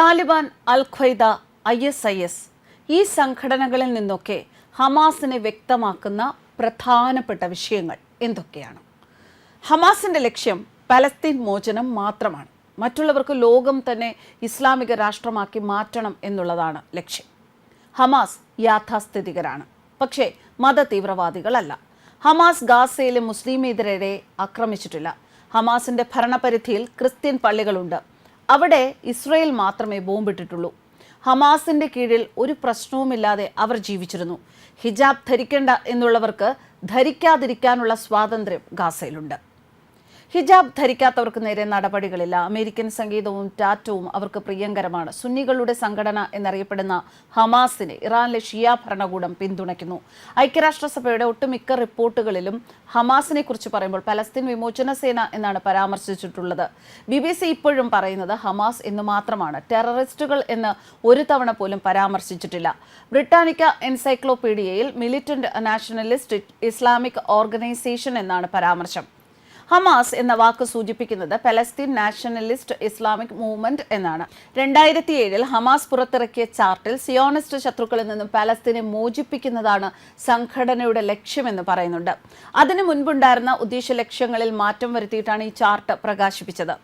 Taliban al Qaeda I S I S ഈ സംഘടനകളിൽ നിന്നൊക്കെ ഹമാസിനെ വ്യക്തമാക്കുന്ന പ്രധാനപ്പെട്ട വിഷയങ്ങൾ എന്തൊക്കെയാണ്? ഹമാസിന്റെ ലക്ഷ്യം പലസ്തീൻ മോചനം മാത്രമാണ്. മറ്റുള്ളവർക്ക് ലോകം തന്നെ ഇസ്ലാമിക രാഷ്ട്രമാക്കി മാറ്റണം എന്നുള്ളതാണ് ലക്ഷ്യം. ഹമാസ് യാഥാസ്ഥിതികരാണ്. പക്ഷേ മത തീവ്രവാദികളല്ല ഹമാസ് ഗാസയിലെ മുസ്ലിമേതരരെ ആക്രമിച്ചിട്ടില്ല. ഹമാസിന്റെ ഭരണപരിധിയിൽ ക്രിസ്ത്യൻ പള്ളികളുണ്ട്. അവിടെ ഇസ്രയേൽ മാത്രമേ ബോംബിട്ടിട്ടുള്ളൂ. ഹമാസിന്റെ കീഴിൽ ഒരു പ്രശ്നവുമില്ലാതെ അവർ ജീവിച്ചിരുന്നു. ഹിജാബ് ധരിക്കേണ്ട എന്നുള്ളവർക്ക് ധരിക്കാതിരിക്കാനുള്ള സ്വാതന്ത്ര്യം ഗാസയിലുണ്ട്. ഹിജാബ് ധരിക്കാത്തവർക്ക് നേരെ നടപടികളില്ല. അമേരിക്കൻ സംഗീതവും ടാറ്റവും അവർക്ക് പ്രിയങ്കരമാണ്. സുന്നികളുടെ സംഘടന എന്നറിയപ്പെടുന്ന ഹമാസിനെ ഇറാനിലെ ഷിയ ഭരണകൂടം പിന്തുണയ്ക്കുന്നു. ഐക്യരാഷ്ട്രസഭയുടെ ഒട്ടുമിക്ക റിപ്പോർട്ടുകളിലും ഹമാസിനെ കുറിച്ച് പറയുമ്പോൾ പലസ്തീൻ വിമോചന സേന എന്നാണ് പരാമർശിച്ചിട്ടുള്ളത്. ബി ബി സി ഇപ്പോഴും പറയുന്നത് ഹമാസ് എന്ന് മാത്രമാണ്. ടെററിസ്റ്റുകൾ എന്ന് ഒരു തവണ പോലും പരാമർശിച്ചിട്ടില്ല. ബ്രിട്ടാനിക്ക എൻസൈക്ലോപീഡിയയിൽ മിലിറ്റന്റ് നാഷണലിസ്റ്റ് ഇസ്ലാമിക് ഓർഗനൈസേഷൻ എന്നാണ് പരാമർശം. ഹമാസ് എന്ന വാക്ക് സൂചിപ്പിക്കുന്നത് പലസ്തീൻ നാഷണലിസ്റ്റ് ഇസ്ലാമിക് മൂവ്മെന്റ് എന്നാണ്. രണ്ടായിരത്തി ഏഴിൽ ഹമാസ് പുറത്തിറക്കിയ ചാർട്ടിൽ സിയോണിസ്റ്റ് ശത്രുക്കളിൽ നിന്നും പലസ്തീനെ മോചിപ്പിക്കുന്നതാണ് സംഘടനയുടെ ലക്ഷ്യമെന്ന് പറയുന്നുണ്ട്. അതിനു മുൻപുണ്ടായിരുന്ന ഉദ്ദേശ ലക്ഷ്യങ്ങളിൽ മാറ്റം വരുത്തിയിട്ടാണ് ഈ ചാർട്ട് പ്രകാശിപ്പിച്ചത്.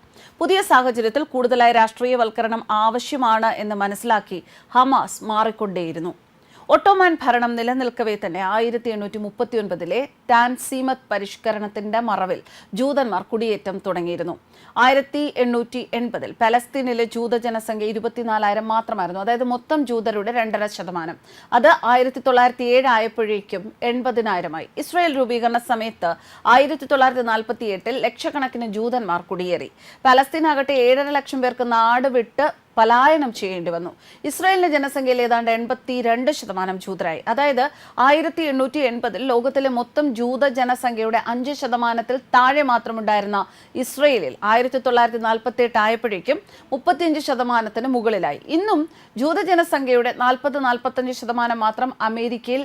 പുതിയ സാഹചര്യത്തിൽ കൂടുതലായി രാഷ്ട്രീയവൽക്കരണം ആവശ്യമാണ് എന്ന് മനസ്സിലാക്കി ഹമാസ് മാറിക്കൊണ്ടേയിരുന്നു. ഒട്ടോമാൻ ഭരണം നിലനിൽക്കവേ തന്നെ ആയിരത്തി എണ്ണൂറ്റി മുപ്പത്തി ഒൻപതിലെ ടാൻസീമത് പരിഷ്കരണത്തിന്റെ മറവിൽ ജൂതന്മാർ കുടിയേറ്റം തുടങ്ങിയിരുന്നു. ആയിരത്തി എണ്ണൂറ്റി എൺപതിൽ പലസ്തീനിലെ ജൂത ജനസംഖ്യ ഇരുപത്തിനാലായിരം മാത്രമായിരുന്നു. അതായത് മൊത്തം ജൂതരുടെ രണ്ടര ശതമാനം. അത് ആയിരത്തി തൊള്ളായിരത്തി ഏഴ് ആയപ്പോഴേക്കും എൺപതിനായിരമായി. ഇസ്രായേൽ രൂപീകരണ സമയത്ത് ആയിരത്തി തൊള്ളായിരത്തി നാൽപ്പത്തി എട്ടിൽ ലക്ഷക്കണക്കിന് ജൂതന്മാർ കുടിയേറി. പലസ്തീനാകട്ടെ ഏഴര ലക്ഷം പേർക്ക് നാട് വിട്ട് പലായനം ചെയ്യേണ്ടി വന്നു. ഇസ്രായേലിന്റെ ജനസംഖ്യയിൽ ഏതാണ്ട് എൺപത്തി രണ്ട് ശതമാനം ജൂതരായി. അതായത് ആയിരത്തി എണ്ണൂറ്റി എൺപതിൽ ലോകത്തിലെ മൊത്തം ജൂത ജനസംഖ്യയുടെ അഞ്ച് ശതമാനത്തിൽ താഴെ മാത്രമുണ്ടായിരുന്ന ഇസ്രയേലിൽ ആയിരത്തി തൊള്ളായിരത്തി നാൽപ്പത്തി എട്ട് ആയപ്പോഴേക്കും മുപ്പത്തിയഞ്ച് ശതമാനത്തിന് മുകളിലായി. ഇന്നും ജൂത ജനസംഖ്യയുടെ നാൽപ്പത് നാൽപ്പത്തഞ്ച് ശതമാനം മാത്രം അമേരിക്കയിൽ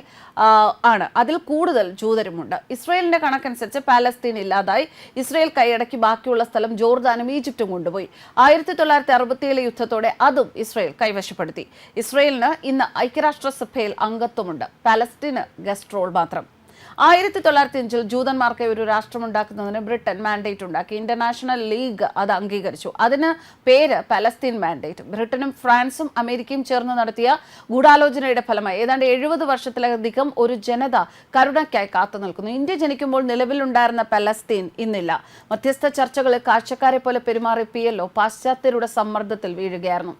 ആണ്. അതിൽ കൂടുതൽ ജൂതരുമുണ്ട്. ഇസ്രയേലിന്റെ കണക്കനുസരിച്ച് പാലസ്തീൻ ഇല്ലാതായി. ഇസ്രയേൽ കൈയടക്കി ബാക്കിയുള്ള സ്ഥലം ജോർദാനും ഈജിപ്തും കൊണ്ടുപോയി. ആയിരത്തി തൊള്ളായിരത്തി അറുപത്തിയേഴ് യുദ്ധത്തോടെ അതും ഇസ്രയേൽ കൈവശപ്പെടുത്തി. ഇസ്രയേലിന് ഇന്ന് ഐക്യരാഷ്ട്രസഭയിൽ അംഗത്വമുണ്ട്. പാലസ്തീന് ഗസ്റ്റ് റോൾ മാത്രം. ആയിരത്തി തൊള്ളായിരത്തി അഞ്ചിൽ ജൂതന്മാർക്ക് ഒരു രാഷ്ട്രമുണ്ടാക്കുന്നതിന് ബ്രിട്ടൻ മാൻഡേറ്റ് ഉണ്ടാക്കി. ഇന്റർനാഷണൽ ലീഗ് അത് അംഗീകരിച്ചു. അതിന് പേര് പലസ്തീൻ മാൻഡേറ്റ് ബ്രിട്ടനും ഫ്രാൻസും അമേരിക്കയും ചേർന്ന് നടത്തിയ ഗൂഢാലോചനയുടെ ഫലമായി ഏതാണ്ട് എഴുപത് വർഷത്തിലധികം ഒരു ജനത കരുണയ്ക്കായി കാത്തു നിൽക്കുന്നു. ഇന്ത്യ ജനിക്കുമ്പോൾ നിലവിലുണ്ടായിരുന്ന പലസ്തീൻ ഇന്നില്ല. മധ്യസ്ഥ ചർച്ചകളിൽ കാഴ്ചക്കാരെ പോലെ പെരുമാറി പി എൽ പാശ്ചാത്യരുടെ സമ്മർദ്ദത്തിൽ വീഴുകയായിരുന്നു.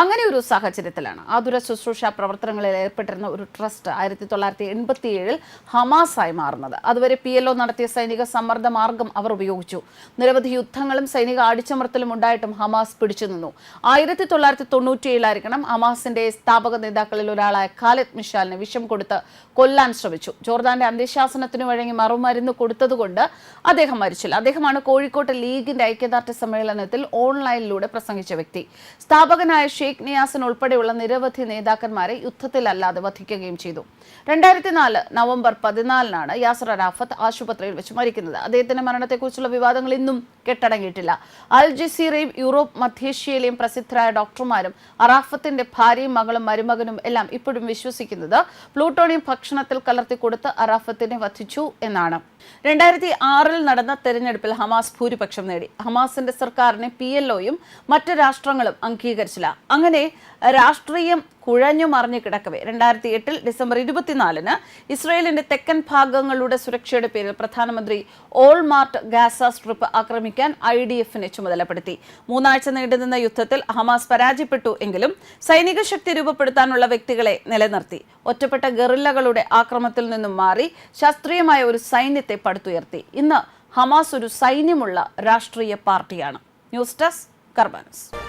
അങ്ങനെ ഒരു സാഹചര്യത്തിലാണ്. ആതുര ശുശ്രൂഷ പ്രവർത്തനങ്ങളിൽ ഏർപ്പെട്ടിരുന്ന ഒരു ട്രസ്റ്റ് ആയിരത്തി തൊള്ളായിരത്തി എൺപത്തി ഏഴിൽ ഹമാസായി മാറുന്നത്. അതുവരെ പി എൽ ഒ നടത്തിയ സൈനിക സമ്മർദ്ദ മാർഗം അവർ ഉപയോഗിച്ചു. നിരവധി യുദ്ധങ്ങളും സൈനിക അടിച്ചമർത്തലും ഉണ്ടായിട്ടും ഹമാസ് പിടിച്ചു നിന്നു. ആയിരത്തി തൊള്ളായിരത്തി തൊണ്ണൂറ്റി ഏഴിലായിരിക്കണം ഹമാസിന്റെ സ്ഥാപക നേതാക്കളിൽ ഒരാളായ ഖാലിദ് മിഷാലിനെ വിഷം കൊടുത്ത് കൊല്ലാൻ ശ്രമിച്ചു. ജോർദാന്റെ അന്ത്യശാസനത്തിന് വഴങ്ങി മറുമരുന്ന് കൊടുത്തതുകൊണ്ട് അദ്ദേഹം മരിച്ചില്ല. അദ്ദേഹമാണ് കോഴിക്കോട്ട് ലീഗിന്റെ ഐക്യദാർഢ്യ സമ്മേളനത്തിൽ ഓൺലൈനിലൂടെ പ്രസംഗിച്ച വ്യക്തി. സ്ഥാപകനായ ഷെയ്ഖ് നിയാസിൻ ഉൾപ്പെടെയുള്ള നിരവധി നേതാക്കന്മാരെ യുദ്ധത്തിലല്ലാതെ വധിക്കുകയും ചെയ്തു. രണ്ടായിരത്തി നാല് നവംബർ പതിനാലിനാണ് യാസർ അറാഫത്ത് ആശുപത്രിയിൽ വെച്ച് മരിക്കുന്നത്. അദ്ദേഹത്തിന്റെ മരണത്തെക്കുറിച്ചുള്ള വിവാദങ്ങൾ ഇന്നും കെട്ടടങ്ങിയിട്ടില്ല. അൽ ജസീറയും യൂറോപ്പ് മധ്യേഷ്യയിലെയും പ്രസിദ്ധരായ ഡോക്ടർമാരും അറാഫത്തിന്റെ ഭാര്യയും മകളും മരുമകനും എല്ലാം ഇപ്പോഴും വിശ്വസിക്കുന്നത് പ്ലൂട്ടോണിയം ഭക്ഷണത്തിൽ കലർത്തി കൊടുത്ത് അറാഫത്തിനെ വധിച്ചു എന്നാണ്. രണ്ടായിരത്തി ആറിൽ നടന്ന തെരഞ്ഞെടുപ്പിൽ ഹമാസ് ഭൂരിപക്ഷം നേടി. ഹമാസിന്റെ സർക്കാരിനെ പി എൽ ഒയും മറ്റ് രാഷ്ട്രങ്ങളും അംഗീകരിച്ചില്ല. അങ്ങനെ രാഷ്ട്രീയം കുഴഞ്ഞു മറിഞ്ഞു കിടക്കവേ. രണ്ടായിരത്തി എട്ടിൽ ഡിസംബർ ഇരുപത്തിനാലിന് ഇസ്രയേലിന്റെ തെക്കൻ ഭാഗങ്ങളുടെ സുരക്ഷയുടെ പേരിൽ പ്രധാനമന്ത്രി ഓൾമാർട്ട് ഗാസ സ്ട്രിപ്പ് ആക്രമിക്കാൻ ഐ ഡി എഫിനെ ചുമതലപ്പെടുത്തി. മൂന്നാഴ്ച നീണ്ടുനിന്ന യുദ്ധത്തിൽ ഹമാസ് പരാജയപ്പെട്ടു എങ്കിലും സൈനിക ശക്തി രൂപപ്പെടുത്താനുള്ള വ്യക്തികളെ നിലനിർത്തി. ഒറ്റപ്പെട്ട ഗറില്ലകളുടെ ആക്രമത്തിൽ നിന്നും മാറി ശാസ്ത്രീയമായ ഒരു സൈന്യത്തെ പടുത്തുയർത്തി. ഇന്ന് ഹമാസ് ഒരു സൈന്യമുള്ള രാഷ്ട്രീയ പാർട്ടിയാണ്. News desk കർബാനസ്.